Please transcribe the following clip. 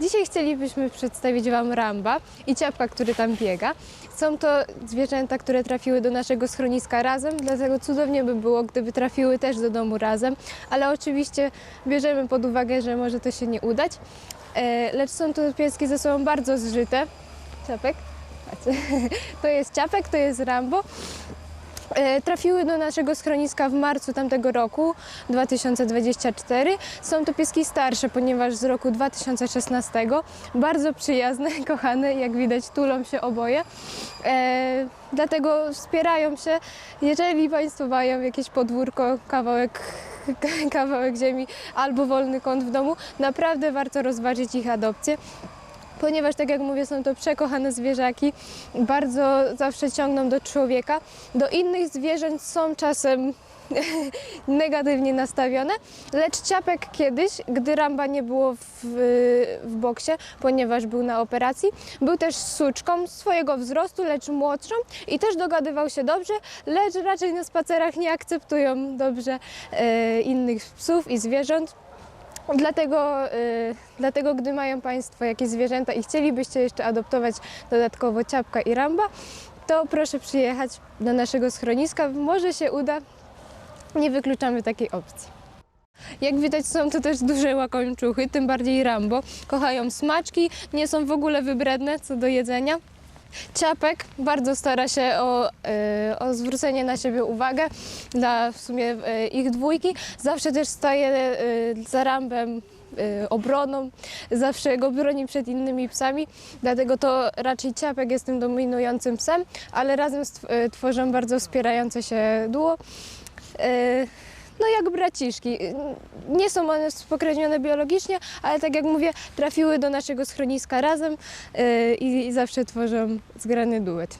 Dzisiaj chcielibyśmy przedstawić Wam Ramba i Ciapka, który tam biega. Są to zwierzęta, które trafiły do naszego schroniska razem, dlatego cudownie by było, gdyby trafiły też do domu razem, ale oczywiście bierzemy pod uwagę, że może to się nie udać. E, Lecz są to pieski ze sobą bardzo zżyte. Ciapek? To jest Ciapek, to jest Rambo. E, Trafiły do naszego schroniska w marcu tamtego roku, 2024. Są to pieski starsze, ponieważ z roku 2016. Bardzo przyjazne, kochane, jak widać tulą się oboje. E, dlatego wspierają się. Jeżeli Państwo mają jakieś podwórko, kawałek, kawałek ziemi albo wolny kąt w domu, naprawdę warto rozważyć ich adopcję ponieważ tak jak mówię, są to przekochane zwierzaki, bardzo zawsze ciągną do człowieka. Do innych zwierząt są czasem negatywnie nastawione, lecz ciapek kiedyś, gdy Ramba nie było w, w boksie, ponieważ był na operacji, był też suczką swojego wzrostu, lecz młodszą i też dogadywał się dobrze, lecz raczej na spacerach nie akceptują dobrze e, innych psów i zwierząt. Dlatego, y, dlatego, gdy mają Państwo jakieś zwierzęta i chcielibyście jeszcze adoptować dodatkowo ciapka i ramba, to proszę przyjechać do naszego schroniska. Może się uda. Nie wykluczamy takiej opcji. Jak widać są to też duże łakończuchy, tym bardziej Rambo. Kochają smaczki, nie są w ogóle wybredne co do jedzenia. Ciapek bardzo stara się o, e, o zwrócenie na siebie uwagę dla w sumie e, ich dwójki. Zawsze też staje e, za rambem obroną, zawsze go broni przed innymi psami, dlatego to raczej Ciapek jest tym dominującym psem, ale razem tworzą bardzo wspierające się duo. No jak braciszki. Nie są one spokrewnione biologicznie, ale tak jak mówię, trafiły do naszego schroniska razem i, i zawsze tworzą zgrany duet.